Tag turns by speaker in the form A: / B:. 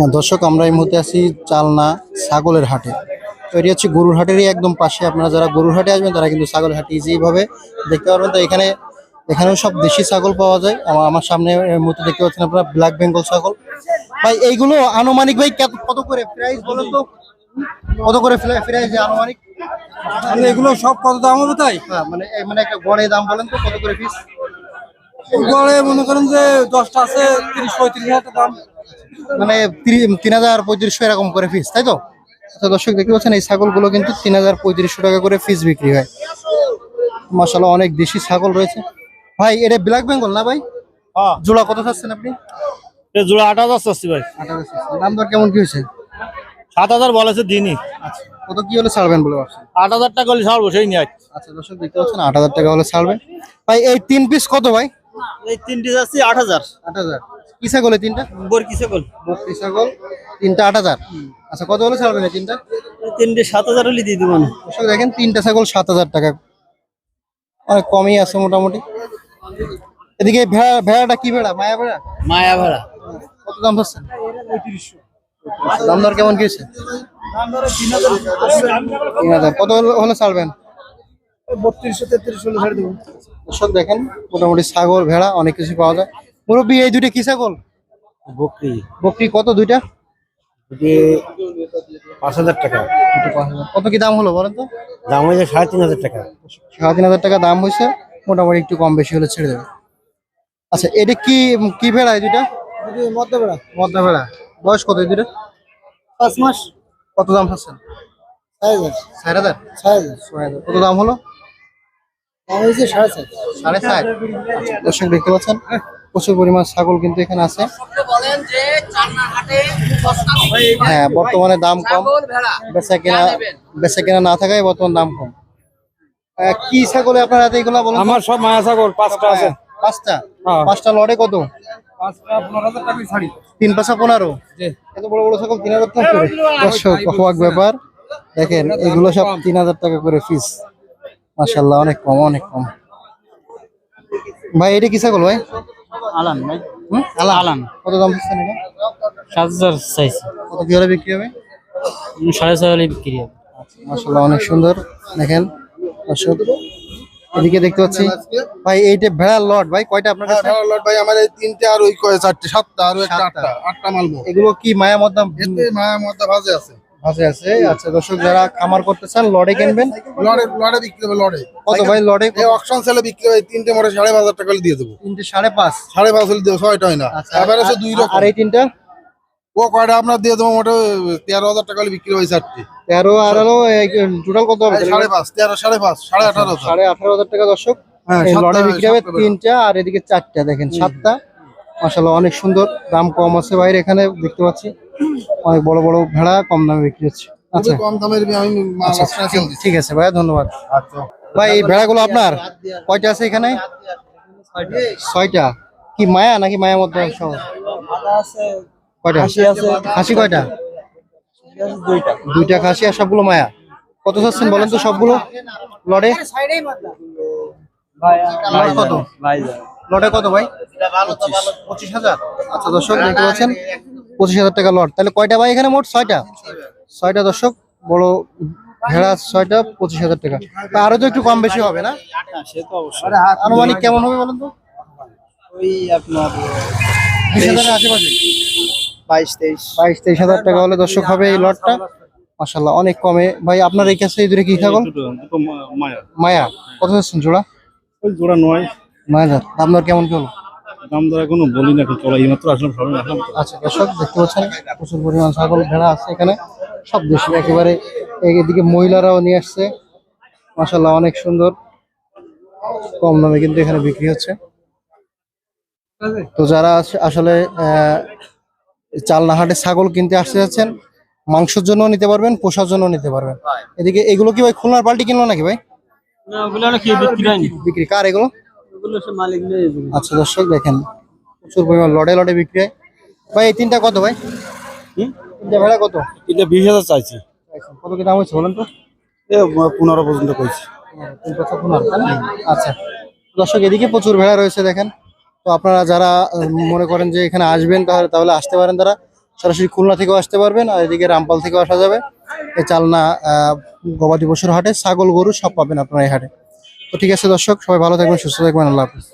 A: হ্যাঁ, দর্শক আমরা এই মুহূর্তে আছি চালনা ছাগলের হাটে। তো এটি হচ্ছে গরুর হাটেরই একদম পাশে। আপনারা যারা গরুর হাটে আসবেন তারা কিন্তু ছাগলের হাটে ইজি ভাবে দেখতে পারবেন। তো এখানে এখানেও সব দেশি ছাগল পাওয়া যায়। আমার আমার সামনে মুহূর্তে দেখতে পাচ্ছেন আপনারা ব্ল্যাক বেঙ্গল ছাগল। ভাই এইগুলো আনুমানিক ভাই কত- কত করে প্রাইস বলেন তো? কত করে প্রাইস আনুমানিক?
B: এগুলো সব কত দাম হবে তাই?
A: হ্যাঁ মানে মানে একটা গড়ে দাম বলেন তো কত করে পিস
B: গড়ে মনে করেন যে দশটা আছে তিরিশ পঁয়ত্রিশ হাজার দাম।
A: মানে তিন হাজার পঁয়ত্রিশশো এরকম করে ফিস তাই তো? আচ্ছা দর্শক দেখতে পাচ্ছেন এই ছাগলগুলো কিন্তু তিন হাজার পঁয়ত্রিশশো টাকা করে ফিস বিক্রি হয়। মাসাল্লাহ অনেক দেশি ছাগল রয়েছে। ভাই এটা ব্ল্যাক বেঙ্গল না ভাই?
B: হ্যাঁ।
A: জোড়া কত চাচ্ছেন আপনি?
B: এ জোড়া আট হাজার চাচ্ছি ভাই।
A: দাম দর কেমন কি হয়েছে?
B: সাত হাজার বলেছে দিনই।
A: আচ্ছা কত কি হলে ছাড়বেন বলে ভাবছেন?
B: আট হাজার টাকা হলে ছাড়বো সেই নিয়ে
A: আচ্ছা দর্শক দেখতে পাচ্ছেন আট হাজার টাকা হলে ছাড়বেন। ভাই এই তিন পিস কত ভাই?
B: এই তিনটি যাচ্ছি আট হাজার।
A: আট হাজার। কি ছাগল এই তিনটা?
B: বর কিসে কল
A: বত্রিশ ছাগল তিনটা আট হাজার। আচ্ছা কত হলে ছাড়বেন এই তিনটা?
B: তিনটে সাত হাজার হলে দিয়ে দেবো
A: দর্শক দেখেন তিনটা ছাগল সাত হাজার টাকা। অনেক কমই আছে মোটামুটি। এদিকে ভেড়া ভেড়াটা কি ভেড়া? মায়া ভেড়া?
B: মায়া ভাড়া।
A: কত দাম ধরছেন দাম দর কেমন কি হয়েছে তিন হাজার। কত হলে- ছাড়বেন?
B: বত্রিশশো তেত্রিশ হলে ছেড়ে দেবো।
A: দর্শক দেখেন মোটামুটি ছাগল ভেড়া অনেক কিছু পাওয়া যায়। মুরব্বী এই দুইটা কি ছাগল?
B: বকরি।
A: বকরি কত দুইটা?
B: পাঁচ হাজার টাকা।
A: কত কি দাম হলো বলেন তো?
B: দাম হয়েছে সাড়ে তিন হাজার টাকা।
A: সাড়ে তিন হাজার টাকা দাম হয়েছে মোটামুটি একটু কম বেশি হলে ছেড়ে দেবে। আচ্ছা এটা কি কি ভেড়া এই দুইটা? মদ্দা ভেড়া। বয়স কত এই দুইটা?
B: পাঁচ মাস।
A: কত দাম পাচ্ছেন
B: ছয় হাজার।
A: ষাট হাজার?
B: ছয় হাজার।
A: ছয় হাজার। কত দাম হলো?
B: হয়েছে? সাড়ে ছয়
A: সাড়ে ষাট আচ্ছা, দর্শক দেখতে পাচ্ছেন প্রচুর পরিমাণ ছাগল কিন্তু এখানে আছে। হ্যাঁ। বর্তমানে দাম কম। বেচা কেনা বেচা কেনা না থাকায় বর্তমান দাম কম। আহ, কি ছাগলে আপনার হাতে এগুলো বলুন
B: আমার সব মায়া ছাগল পাঁচটা আছে।
A: পাঁচটা?
B: হ্যাঁ।
A: পাঁচটা লড়ে কত?
B: পাঁচটা পনেরো হাজার টাকা ছাড়ি।
A: তিন পাঁচা পনেরো? এত বড় বড় ছাগল তিন হাজার টাকা করে। দর্শক ব্যাপার। দেখেন এগুলো সব তিন হাজার টাকা করে ফিস মাসাল্লাহ অনেক কম অনেক কম। ভাই এটা কি ছাগল ভাই?
B: আলান ভাই।
A: হুম?
B: আলান। আলান।
A: কত দাম দিচ্ছেন এটা?
B: সাত হাজার চাইছি
A: কত কি হলে বিক্রি হবে?
B: সাড়ে ছয় হলে বিক্রি হবে।
A: মাসাল্লাহ অনেক সুন্দর। দেখেন দর্শক এদিকে দেখতে পাচ্ছি। ভাই এইটা ভেড়ার লট ভাই কয়টা আপনার কাছে?
C: হ্যাঁ লট ভাই এই তিনটে আর ওই কয় চারটে সাতটা আর একটা আটটা আটটা মালবো
A: এগুলো কি মায়া
C: এতে মায়া মধ্যে ভাজে আছে।
A: আছে। আচ্ছা দর্শক যারা খামার করতে চান লড়ে কিনবেন।
C: লড়ে লড়ে বিক্রি হবে লড়ে।
A: কত ভাই লড়ে?
C: এই অকশন সেলে বিক্রি হবে তিনটে মোটে সাড়ে পাঁচ হাজার টাকা দিয়ে দেবো।
A: তিনটে সাড়ে পাঁচ?
C: সাড়ে পাঁচ হলে দেবো ছয়টা হয় না।
A: আচ্ছা
C: দুই রকম।
A: আর এই তিনটা?
C: ও কয়টা? আপনার দিয়ে দেবো মোটে তেরো হাজার টাকা বিক্রি চারটে।
A: তেরো আর হলো টোটাল কত হবে?
C: সাড়ে পাঁচ তেরো সাড়ে পাঁচ সাড়ে আঠারো
A: সাড়ে আঠারো হাজার টাকা দর্শক।
C: হ্যাঁ,
A: এই লড়ে বিক্রি হবে তিনটা আর এদিকে চারটা দেখেন সাতটা। মাসাল্লাহ অনেক সুন্দর দাম কম আছে বাইরে এখানে দেখতে পাচ্ছি। অনেক বড় বড় ভেড়া কম দামে বিক্রি হচ্ছে। আচ্ছা।
C: কম দামের আমি
A: আচ্ছা ঠিক আছে ভাইয়া ধন্যবাদ।
C: আচ্ছা
A: ভাই এই ভেড়াগুলো আপনার? কয়টা আছে এখানে? ছয়টা। কি মায়া নাকি মায়া মধ্যে সহ কয়টা? খাসি কয়টা?
B: দুইটা।
A: খাসি আর সবগুলো মায়া। কত চাচ্ছেন বলেন তো সবগুলো? লড়ে? লড়ে কত? লটে কত ভাই? পঁচিশ হাজার। আচ্ছা দর্শক দেখতে পাচ্ছেন। পঁচিশ হাজার টাকা লট। তাহলে কয়টা ভাই এখানে মোট? ছয়টা? ছয়টা দর্শক বড় ভেড়া ছয়টা পঁচিশ হাজার টাকা। তা আরও তো একটু কম বেশি হবে না?
B: সে তো
A: আনুমানিক কেমন হবে বলেন তো?
B: ওই আপনার
A: বিশ হাজারের আশেপাশে?
B: বাইশ তেইশ।
A: বাইশ তেইশ হাজার টাকা হলে দর্শক হবে এই লটটা। মাসাল্লাহ অনেক কমে। ভাই আপনার এই কাছে দূরে কি ছাগল?
B: মায়া।
A: মায়া। কত যাচ্ছেন জোড়া?
B: ওই জোড়া নয়।
A: নয় হাজার। দাম দর কেমন কি হলো?
B: দাম দর এখনও বলি না চলা এই মাত্র আসলাম সবাই আসলাম।
A: আচ্ছা দর্শক দেখতে পাচ্ছেন প্রচুর পরিমাণ ছাগল ভেড়া আছে এখানে। সব দেশি একেবারে এদিকে মহিলারাও নিয়ে আসছে। মাসাল্লাহ অনেক সুন্দর। কম দামে কিন্তু এখানে বিক্রি হচ্ছে। তো যারা আস- আসলে আহ, চালনা ছাগল কিনতে আসতে যাচ্ছেন মাংসের জন্য নিতে পারবেন পোষার জন্য নিতে পারবেন। এদিকে এগুলো কি ভাই খুলনার পাল্টি কিনলো নাকি ভাই?
B: বিক্রি
A: কার এগুলো? আচ্ছা দর্শক দেখেন প্রচুর পরিমাণ লড়ে লড়ে বিক্রি হয় ভাই এই তিনটা কত ভাই? তিনটা ভাড়া কত?
B: তিনটা বিশ হাজার চাইছি।
A: কত কি দাম হয়েছে বলেন তো?
B: পনেরো পর্যন্ত কইছি।
A: আচ্ছা। দর্শক এদিকে প্রচুর ভেড়া রয়েছে দেখেন। তো আপনারা যারা মনে করেন যে এখানে আসবেন তাহলে তাহলে আসতে পারেন তারা। সরাসরি খুলনা থেকেও আসতে পারবেন আর এদিকে রামপাল থেকেও আসা যাবে। এই চালনা গবাদি পশুর হাটে ছাগল গরু সব পাবেন আপনারা এই হাটে। ঠিক আছে দর্শক সবাই ভালো থাকবেন সুস্থ থাকবেন আল্লাহ হাফিজ।